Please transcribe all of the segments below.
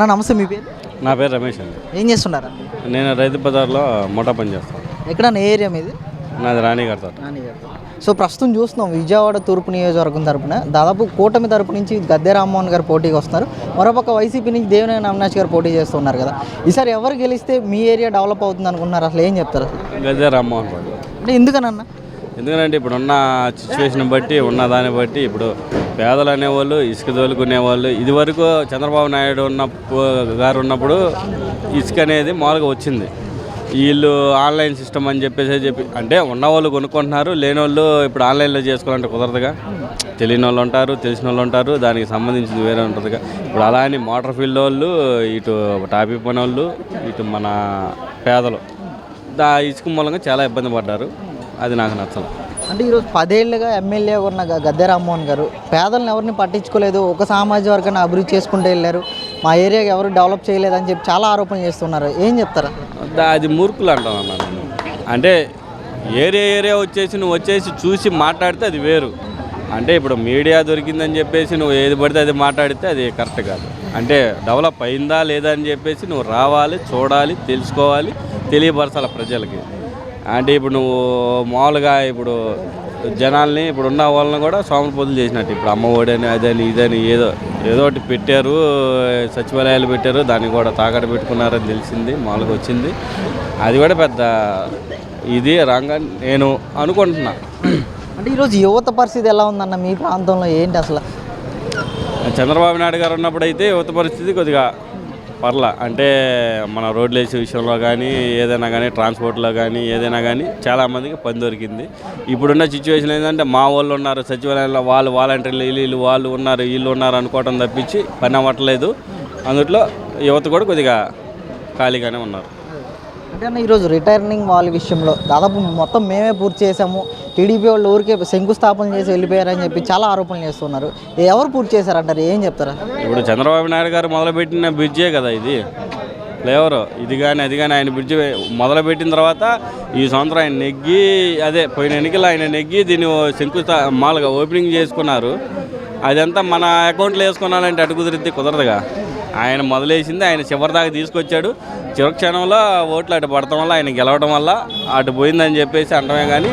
నా నమస్తే మీ పేరు? నా పేరు రమేష్ అండి. ఏం చేస్తున్నారు నేను రైతు బజార్లో మూటా పని చేస్తాను. ఎక్కడ ఏరియా మీది? నాది రాణిగారి తోట. సో ప్రస్తుతం చూస్తున్నాం విజయవాడ తూర్పు నియోజకవర్గం తరపున. దాదాపు కూటమి తరపు నుంచి గద్దె రామ్మోహన్ గారు పోటీకి వస్తున్నారు. మరోపక్క వైసీపీ నుంచి దేవినేని అవినాష్ గారు పోటీ చేస్తున్నారు కదా. ఈసారి ఎవరు గెలిస్తే మీ ఏరియా డెవలప్ అవుతుంది అనుకున్నారు? అసలు ఏం చెప్తారు అసలు? గద్దె రామ్మోహన్ అంటే ఎందుకనన్నా? ఎందుకంటే ఇప్పుడు ఉన్న సిచ్యువేషన్ బట్టి ఉన్న దాన్ని బట్టి ఇప్పుడు పేదలు అనేవాళ్ళు ఇసుక తోలుకునేవాళ్ళు. ఇది వరకు చంద్రబాబు నాయుడు ఉన్న గారు ఉన్నప్పుడు ఇసుక అనేది మామూలుగా వచ్చింది. వీళ్ళు ఆన్లైన్ సిస్టమ్ అని చెప్పేసి చెప్పి అంటే ఉన్నవాళ్ళు కొనుక్కుంటున్నారు లేని వాళ్ళు ఇప్పుడు ఆన్లైన్లో చేసుకోవాలంటే కుదరదుగా. తెలియని వాళ్ళు ఉంటారు తెలిసిన వాళ్ళు ఉంటారు దానికి సంబంధించింది వేరే ఉంటుందిగా. ఇప్పుడు అలా అని మోటార్ ఫీల్డ్ వాళ్ళు ఇటు టాపీ పని వాళ్ళు ఇటు మన పేదలు దా ఇసుక మూలంగా చాలా ఇబ్బంది పడ్డారు. అది నాకు నచ్చదు. అంటే ఈరోజు పదేళ్ళుగా ఎమ్మెల్యే ఉన్న గద్దె రామ్మోహన్ గారు పేదలను ఎవరిని పట్టించుకోలేదు ఒక సామాజిక వర్గాన్ని అభివృద్ధి చేసుకుంటూ వెళ్ళారు మా ఏరియాకి ఎవరు డెవలప్ చేయలేదని చెప్పి చాలా ఆరోపణలు చేస్తున్నారు. ఏం చెప్తారా? అది మూర్ఖులు అంటాను అన్న నేను. అంటే ఏరియా ఏరియా వచ్చేసి నువ్వు వచ్చేసి చూసి మాట్లాడితే అది వేరు. అంటే ఇప్పుడు మీడియా దొరికిందని చెప్పేసి నువ్వు ఏది పడితే అది మాట్లాడితే అది కరెక్ట్ కాదు. అంటే డెవలప్ అయిందా లేదా అని చెప్పేసి నువ్వు రావాలి చూడాలి తెలుసుకోవాలి తెలియపరచాలి ప్రజలకి. అంటే ఇప్పుడు నువ్వు మామూలుగా ఇప్పుడు జనాల్ని ఇప్పుడు ఉన్న వాళ్ళని కూడా సోమరపోతులు చేసినట్టు. ఇప్పుడు అమ్మఒడని అదని ఇదని ఏదో ఏదో ఒకటి పెట్టారు సచివాలయాలు పెట్టారు దాన్ని కూడా తాకట్టు పెట్టుకున్నారని తెలిసింది మామూలుగా వచ్చింది. అది కూడా పెద్ద ఇది రంగా నేను అనుకుంటున్నా. అంటే ఈరోజు యువత పరిస్థితి ఎలా ఉందన్న మీ ప్రాంతంలో ఏంటి అసలు? చంద్రబాబు నాయుడు గారు ఉన్నప్పుడు అయితే యువత పరిస్థితి కొద్దిగా పర్ల. అంటే మన రోడ్లు వేసే విషయంలో కానీ ఏదైనా కానీ ట్రాన్స్పోర్ట్లో కానీ ఏదైనా కానీ చాలామందికి పని దొరికింది. ఇప్పుడున్న సిచ్యువేషన్ ఏంటంటే మా వాళ్ళు ఉన్నారు సచివాలయంలో వాళ్ళు వాలంటీర్లు వీళ్ళు వీళ్ళు వాళ్ళు ఉన్నారు వీళ్ళు ఉన్నారు అనుకోవటం తప్పించి పని అవ్వట్లేదు. అందుట్లో యువత కూడా కొద్దిగా ఖాళీగానే ఉన్నారు. అంటే అన్న ఈరోజు రిటర్నింగ్ వాళ్ళ విషయంలో దాదాపు మొత్తం మేమే పూర్తి చేసాము. టీడీపీ వాళ్ళు ఊరికే శంకుస్థాపన చేసి వెళ్ళిపోయారని చెప్పి చాలా ఆరోపణలు చేస్తున్నారు. ఎవరు పూర్తి చేశారంటారు? ఏం చెప్తారా? ఇప్పుడు చంద్రబాబు నాయుడు గారు మొదలుపెట్టిన బ్రిడ్జే కదా ఇది? ఫ్లేవర్ ఇది కానీ అది కానీ ఆయన బ్రిడ్జ్ మొదలుపెట్టిన తర్వాత ఈ సంవత్సరం ఆయన నెగ్గి అదే పోయిన ఎన్నికలు ఆయన నెగ్గి దీన్ని శంకుస్థా మామూలుగా ఓపెనింగ్ చేసుకున్నారు. అదంతా మన అకౌంట్లో వేసుకున్నానంటే అటు కుదిరిద్ది కుదరదుగా? ఆయన మొదలేసింది ఆయన చివరి దాకా తీసుకొచ్చాడు. చివరి క్షణంలో ఓట్లు అటు పడటం వల్ల ఆయన గెలవడం వల్ల అటు పోయిందని చెప్పేసి అంటమే కానీ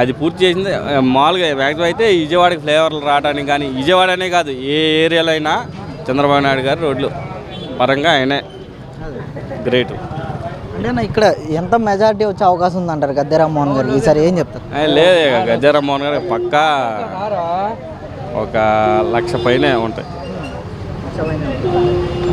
అది పూర్తి చేసింది. మామూలుగా మ్యాక్సిమం అయితే విజయవాడకి ఫ్లేవర్లు రావడానికి కానీ విజయవాడ అనే కాదు ఏ ఏరియాలో అయినా చంద్రబాబు నాయుడు గారు రోడ్లు పరంగా ఆయనే గ్రేట్. అంటే ఇక్కడ ఎంత మెజారిటీ వచ్చే అవకాశం ఉందంటారు గద్దె రామ్మోహన్ గారు? ఈసారి ఏం చెప్తారు? లేదు గజారామ్మోహన్ గారు పక్కా ఒక లక్ష పైనే ఉంటాయి.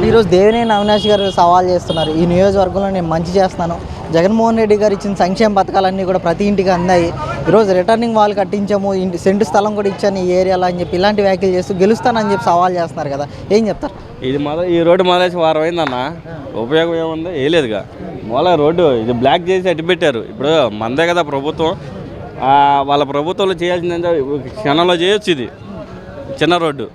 ఈరోజు దేవినేని అవినాష్ గారు సవాల్ చేస్తున్నారు. ఈ నియోజకవర్గంలో నేను మంచి చేస్తున్నాను జగన్మోహన్ రెడ్డి గారు ఇచ్చిన సంక్షేమ పథకాలన్నీ కూడా ప్రతి ఇంటికి అందాయి. ఈరోజు రిటర్నింగ్ వాళ్ళు కట్టించాము ఇంటి సెంటు స్థలం కూడా ఇచ్చాను ఈ ఏరియాలో అని చెప్పి ఇలాంటి వ్యాఖ్యలు చేస్తూ గెలుస్తానని చెప్పి సవాల్ చేస్తున్నారు కదా. ఏం చెప్తారు? ఇది మొదలు ఈ రోడ్డు మొదలేసి వారం అయిందన్న. ఉపయోగం ఏముంది? వేయలేదుగా మొదల రోడ్డు ఇది బ్లాక్ చేసి అడ్డు పెట్టారు. ఇప్పుడు మందే కదా ప్రభుత్వం. వాళ్ళ ప్రభుత్వంలో చేయాల్సిందంటే క్షణంలో చేయొచ్చు ఇది. చిన్న రోడ్డు.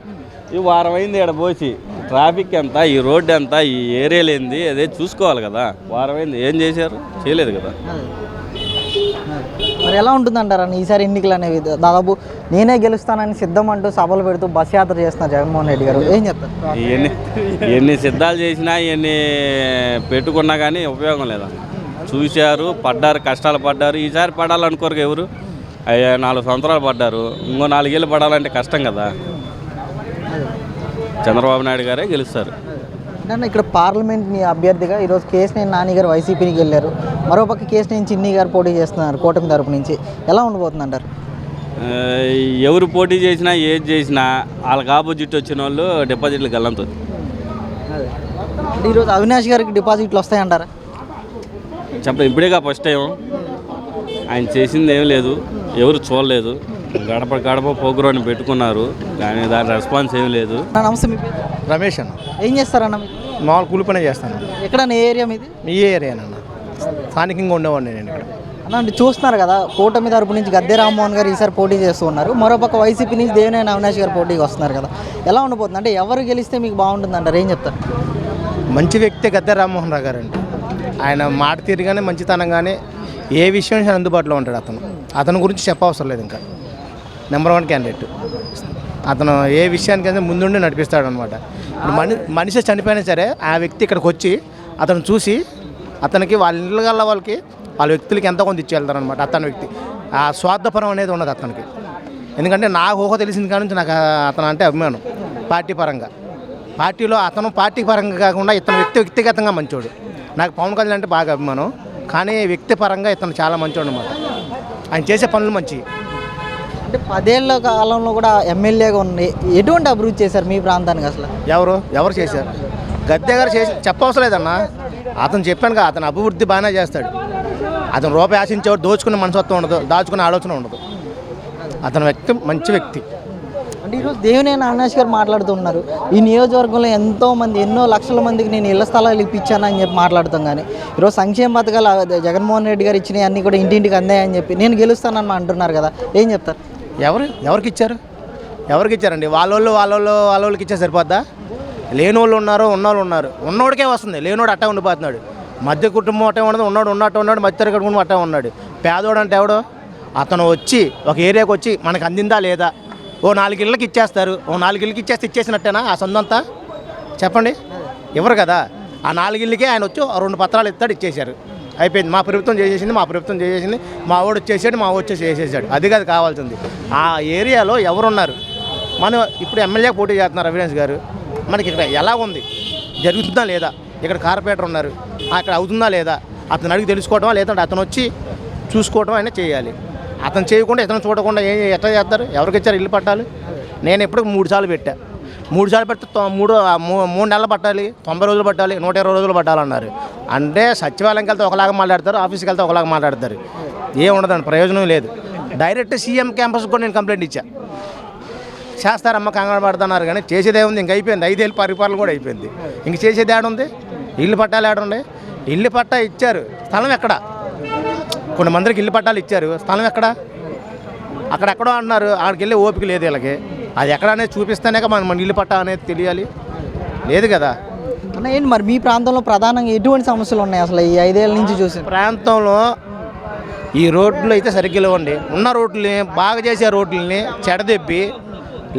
ఈ వారం అయింది ఇక్కడ పోసి. ట్రాఫిక్ ఎంత ఈ రోడ్డు ఎంత ఈ ఏరియాలు ఏంది అదే చూసుకోవాలి కదా. వారం అయింది ఏం చేశారు? చేయలేదు కదా. మరి ఎలా ఉంటుందంటారు? ఈసారి ఎన్నికలు అనేవి? దాదాపు నేనే గెలుస్తానని సిద్ధం అంటూ సభలు పెడుతూ బస్ యాత్ర చేస్తున్నారు జగన్మోహన్ రెడ్డి గారు. ఏం చెప్తారు? ఎన్ని ఎన్ని సిద్ధాలు చేసినా ఎన్ని పెట్టుకున్నా కానీ ఉపయోగం లేదన్న చూశారు పడ్డారు కష్టాలు పడ్డారు. ఈసారి పడాలనుకోరు ఎవరు? అయ్యా నాలుగు సంవత్సరాలు పడ్డారు. ఇంకో నాలుగేళ్ళు పడాలంటే కష్టం కదా. చంద్రబాబు నాయుడు గారే గెలుస్తారు. అంటే ఇక్కడ పార్లమెంట్ని అభ్యర్థిగా ఈరోజు కేసినేని నాని గారు వైసీపీకి వెళ్ళారు. మరోపక్క కేసినేని చిన్ని గారు పోటీ చేస్తున్నారు కూటమి తరపు నుంచి. ఎలా ఉండబోతుంది అంటారు ఎవరు పోటీ చేసినా ఏది చేసినా వాళ్ళకి ఆపోజిట్ వచ్చిన వాళ్ళు డిపాజిట్లు గల్లంతుంది అంటే ఈరోజు అవినాష్ గారికి డిపాజిట్లు వస్తాయంటారా? చెప్ప ఇప్పుడేగా ఫస్ట్ టైం ఆయన చేసింది ఏం లేదు ఎవరు చూడలేదు. గడప గడప పోగురాన్ని పెట్టుకున్నారు కానీ దాని రెస్పాన్స్ ఏం లేదు. నా నమస్తే మీ పేరు? రమేష్ అన్న. ఏం చేస్తారన్న మీరు? మామూలు కూలి పనే చేస్తాను. ఎక్కడ ఏ ఏరియా మీది? మీ ఏరియానన్న స్థానికంగా ఉండేవాడిని నేను ఇక్కడ. అన్న అంటే చూస్తున్నారు కదా కూటమి తరపు నుంచి గద్దె రామ్మోహన్ గారు ఈసారి పోటీ చేస్తూ ఉన్నారు. మరోపక్క వైసీపీ నుంచి దేవినేని అవినాష్ గారు పోటీకి వస్తున్నారు కదా. ఎలా ఉండబోతుంది? అంటే ఎవరు గెలిస్తే మీకు బాగుంటుంది అంటారు ఏం చెప్తారు? మంచి వ్యక్తి గద్దె రామ్మోహన్ రావు గారు అండి ఆయన మాట తీరుగానే మంచితనంగానే ఏ విషయం అందుబాటులో ఉంటాడు అతను. అతని గురించి చెప్పవసరం లేదు ఇంకా. Number one candidate. అతను ఏ విషయానికైనా ముందుండి నడిపిస్తాడు అనమాట మని మనిషి చనిపోయినా సరే ఆ వ్యక్తి ఇక్కడికి వచ్చి అతను చూసి అతనికి వాళ్ళ ఇళ్ళ గల్ల వాళ్ళకి వాళ్ళ వ్యక్తులకి ఎంతో కొంత ఇచ్చి వెళ్తారనమాట అతని వ్యక్తి. ఆ స్వార్థపరం అనేది ఉండదు అతనికి. ఎందుకంటే నాకు ఊహ తెలిసింది కాడ నుంచి నాకు అతను అంటే అభిమానం పార్టీ పరంగా. పార్టీలో అతను పార్టీ పరంగా కాకుండా ఇతను వ్యక్తి వ్యక్తిగతంగా మంచోడు. నాకు పవన్ కళ్యాణ్ అంటే బాగా అభిమానం. కానీ వ్యక్తిపరంగా ఇతను చాలా మంచోడు అనమాట ఆయన చేసే పనులు మంచివి అంటే పదేళ్ళ కాలంలో కూడా ఎమ్మెల్యేగా ఉంది ఎటువంటి అభివృద్ధి చేశారు మీ ప్రాంతానికి అసలు? ఎవరు? ఎవరు చేశారు? గద్దె గారు చేసి చెప్పవసరం లేదన్నా. అతను చెప్పాను కదా అతను అభివృద్ధి బాగానే చేస్తాడు. అతను రూపాయి ఆశించేవాడు దోచుకునే మనసత్వం ఉండదు దాచుకునే ఆలోచన ఉండదు. అతను వ్యక్తి మంచి వ్యక్తి. అంటే ఈరోజు దేవినేని అవినాష్ గారు మాట్లాడుతున్నారు ఈ నియోజకవర్గంలో ఎంతో మంది ఎన్నో లక్షల మందికి నేను ఇళ్ళ స్థలాలు ఇప్పించాను అని చెప్పి మాట్లాడుతాం కానీ ఈరోజు సంక్షేమ పథకాలు జగన్మోహన్ రెడ్డి గారు ఇచ్చినవి అన్నీ కూడా ఇంటింటికి అందాయని చెప్పి నేను గెలుస్తానని అంటున్నారు కదా ఏం చెప్తారు? ఎవరు? ఎవరికి ఇచ్చారు ఎవరికి ఇచ్చారండి వాళ్ళోళ్ళు వాళ్ళోళ్ళు వాళ్ళోళ్ళకి ఇచ్చే సరిపోద్దా? లేని వాళ్ళు ఉన్నారు ఉన్నోళ్ళు ఉన్నారు. ఉన్నోడికే వస్తుంది. లేనోడు అట్టే ఉండిపోతున్నాడు. మధ్య కుటుంబం అట్టే ఉండదు ఉన్నాడు ఉన్నట్టు ఉన్నాడు. మధ్య తరగతి కుటుంబం అట్టే ఉన్నాడు. పేదోడు అంటే ఎవడో? అతను వచ్చి ఒక ఏరియాకి వచ్చి మనకు అందిందా లేదా? ఓ నాలుగు ఇళ్ళకి ఇచ్చేస్తారు. ఓ నాలుగు ఇళ్ళకి ఇచ్చేస్తే ఇచ్చేసినట్టేనా ఆ సొంతంతా? చెప్పండి. ఎవరు కదా? ఆ నాలుగు ఇళ్ళకే ఆయన వచ్చి రెండు పత్రాలు ఇస్తాడు ఇచ్చేశారు. అయిపోయింది. మా ప్రభుత్వం చేసేసింది మా ప్రభుత్వం చేసేసింది. మా వాడు వచ్చేసాడు మా వచ్చేసి చేసేసాడు. అది కాదు కావాల్సింది. ఆ ఏరియాలో ఎవరున్నారు? మనం ఇప్పుడు ఎమ్మెల్యే పోటీ చేస్తున్నారు అవినాష్ గారు. మనకి ఇక్కడ ఎలా ఉంది? జరుగుతుందా లేదా? ఇక్కడ కార్పొరేటర్ ఉన్నారు. అక్కడ అవుతుందా లేదా? అతను అడిగి తెలుసుకోవటమా లేదంటే అతను వచ్చి చూసుకోవటం అయినా చేయాలి. అతను చేయకుండా ఇతను చూడకుండా ఏం ఎట్లా చేస్తారు? ఎవరికి ఇచ్చారు ఇల్లు పట్టాలి? నేను ఎప్పుడు మూడు సార్లు పెట్టా. మూడు సార్లు పెడితే మూడు మూ- మూడు నెలలు పట్టాలి తొంభై రోజులు పట్టాలి నూట ఇరవై రోజులు పట్టాలన్నారు. అంటే సచివాలయంకి వెళ్తే ఒకలాగా మాట్లాడతారు ఆఫీస్కి వెళ్తే ఒకలాగా మాట్లాడతారు. ఏం ఉండదండి ప్రయోజనం లేదు. డైరెక్ట్ సీఎం క్యాంపస్ కూడా నేను కంప్లైంట్ ఇచ్చా. చేస్తారమ్మ కంగారు పడుతున్నారు కానీ చేసేదే ఉంది ఇంక అయిపోయింది. ఐదేళ్ళు పరిపాలన కూడా అయిపోయింది. ఇంక చేసేది ఏడుంది ఇల్లు పట్టాలు ఏడుండే ఇల్లు పట్టా ఇచ్చారు. స్థలం ఎక్కడ? కొన్ని మందికి ఇల్లు పట్టాలు ఇచ్చారు. స్థలం ఎక్కడ? అక్కడెక్కడో అంటున్నారు. ఆడికి వెళ్ళి ఓపిక లేదు వీళ్ళకి. అది ఎక్కడ అనేది చూపిస్తేనే మన మన ఇల్లు పట్టా అనేది తెలియాలి. లేదు కదా? అన్న ఏంటి మరి మీ ప్రాంతంలో ప్రధానంగా ఎటువంటి సమస్యలు ఉన్నాయి అసలు ఈ ఐదేళ్ళ నుంచి చూసి? ప్రాంతంలో ఈ రోడ్లు అయితే సరిగ్గా లేవండి. ఉన్న రోడ్లని బాగా చేసే రోడ్లని చెడదెప్పి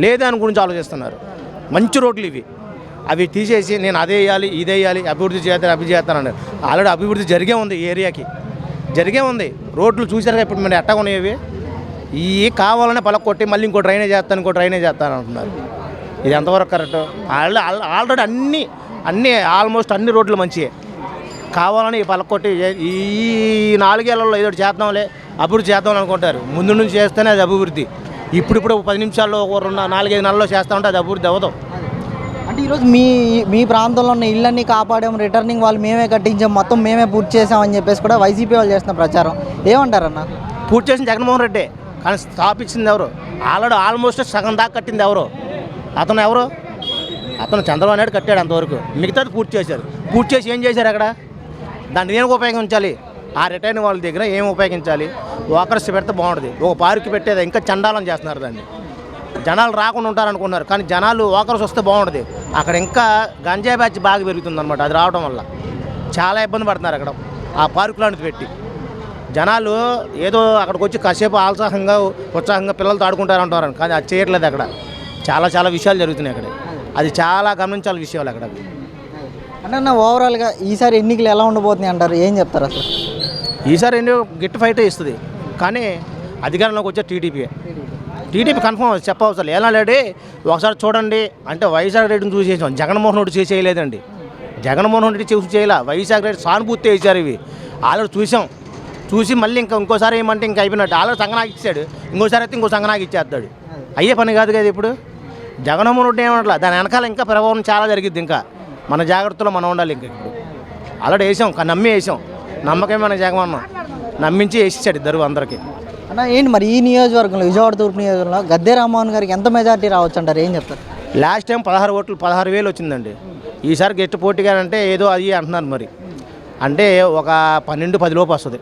లేదాని గురించి ఆలోచిస్తున్నారు. మంచి రోడ్లు ఇవి. అవి తీసేసి నేను అదే వేయాలి ఇదే వేయాలి అభివృద్ధి చేస్తాను అభివృద్ధి చేస్తాను ఆల్రెడీ అభివృద్ధి జరిగే ఉంది ఈ ఏరియాకి. జరిగే ఉంది. రోడ్లు చూసారుగా ఇప్పుడు మరి ఎట్టగా ఉన్నాయి ఇవి కావాలనే పలక కొట్టి మళ్ళీ ఇంకో డ్రైనేజ్ చేస్తాను ఇంకో డ్రైనేజ్ చేస్తాను అంటున్నారు. ఇది ఎంతవరకు కరెక్ట్? ఆల్రెడీ ఆల్రెడీ అన్ని అన్ని ఆల్మోస్ట్ అన్ని రోడ్లు మంచివే కావాలని ఈ పలకొట్టి ఈ నాలుగేళ్ళలో ఏదో చేద్దాంలే అభివృద్ధి చేద్దాం అనుకుంటారు. ముందు నుంచి చేస్తేనే అది అభివృద్ధి. ఇప్పుడిప్పుడు పది నిమిషాల్లో ఒక రెండు నాలుగైదు నెలల్లో చేస్తా ఉంటే అది అభివృద్ధి అవ్వదు. అంటే ఈరోజు మీ మీ ప్రాంతంలో ఉన్న ఇళ్ళన్నీ కాపాడాం రిటర్నింగ్ వాళ్ళు మేమే కట్టించాం మొత్తం మేమే పూర్తి చేసామని చెప్పేసి కూడా వైసీపీ వాళ్ళు చేస్తున్న ప్రచారం. ఏమంటారన్న? పూర్తి చేసిన జగన్మోహన్ రెడ్డి కానీ స్థాపించింది ఎవరు? ఆల్రెడీ ఆల్మోస్ట్ సగం దాకా కట్టింది ఎవరు? అతను ఎవరు? అతను చంద్రబాబు నాయుడు కట్టాడు అంతవరకు. మిగతాది పూర్తి చేశారు. పూర్తి చేసి ఏం చేశారు అక్కడ? దాన్ని ఏం ఉపయోగించాలి ఆ రిటైర్న్ వాళ్ళ దగ్గర ఏం ఉపయోగించాలి? వాకర్స్ పెడితే బాగుంటుంది. ఒక పార్క్ పెట్టేది ఇంకా చండాలం చేస్తున్నారు దాన్ని. జనాలు రాకుండా ఉంటారనుకున్నారు కానీ జనాలు వాకర్స్ వస్తే బాగుంటుంది. అక్కడ ఇంకా గంజాయి బ్యాచ్ బాగా పెరుగుతుందన్నమాట. అది రావడం వల్ల. చాలా ఇబ్బంది పడుతున్నారు అక్కడ. ఆ పార్కు లాంటిది పెట్టి. జనాలు ఏదో అక్కడికి వచ్చి కాసేపు ఆల్సాహంగా ఉత్సాహంగా పిల్లలతో ఆడుకుంటారు కానీ అది చేయట్లేదు అక్కడ. చాలా చాలా విషయాలు జరుగుతున్నాయి అక్కడ. అది చాలా గమనించాలి విషయాలు అక్కడ. అంటే అన్న ఓవరాల్గా ఈసారి ఎన్నికలు ఎలా ఉండబోతున్నాయి అంటారు? ఏం చెప్తారు అసలు? ఈసారి ఎన్నో గట్టి ఫైటే ఇస్తుంది. కానీ అధికారంలోకి వచ్చే టీడీపీ. టీడీపీ కన్ఫర్మ్ చెప్పవసరం ఏనాడే ఒకసారి చూడండి అంటే వైజాగ్ రెడ్డిని చూసేసాం జగన్మోహన్ రెడ్డి చేసేయలేదండి జగన్మోహన్ రెడ్డి చూసి చేయలే? వైజాగ్ రెడ్డి సానుభూతి వేసారు ఇవి. ఆల్రెడీ చూసాం. చూసి మళ్ళీ ఇంకా ఇంకోసారి ఏమంటే ఇంకా అయిపోయినట్టు. ఆల్రెడీ సంగనాకి ఇచ్చాడు. ఇంకోసారి అయితే ఇంకో సంగనాకి ఇచ్చేస్తాడు. అయ్యే పని కాదు కదా ఇప్పుడు? జగన్మోహన్ రెడ్డి ఏమట్లా? దాని వెనకాల ఇంకా ప్రభావం చాలా జరిగిద్ది ఇంకా. మన జాగ్రత్తలో మనం ఉండాలి ఇంకా ఇప్పుడు. ఆల్రెడీ వేసాం కానీ నమ్మి వేసాం. నమ్మకమే మన జగమన్నాం నమ్మించి వేసిచ్చాడు ఇద్దరు అందరికీ. అన్న ఏంటి మరి ఈ నియోజకవర్గంలో విజయవాడ తూర్పు నియోజకవర్గంలో గద్దె రామ్మోహన్ గారికి ఎంత మెజార్టీ రావచ్చు అంటారు? ఏం చెప్తారు? లాస్ట్ టైం పదహారు ఓట్లు పదహారు వేలు వచ్చిందండి. ఈసారి గట్టి పోటీగా అంటే ఏదో అది అంటున్నారు మరి. అంటే ఒక పన్నెండు పది లోపు వస్తుంది.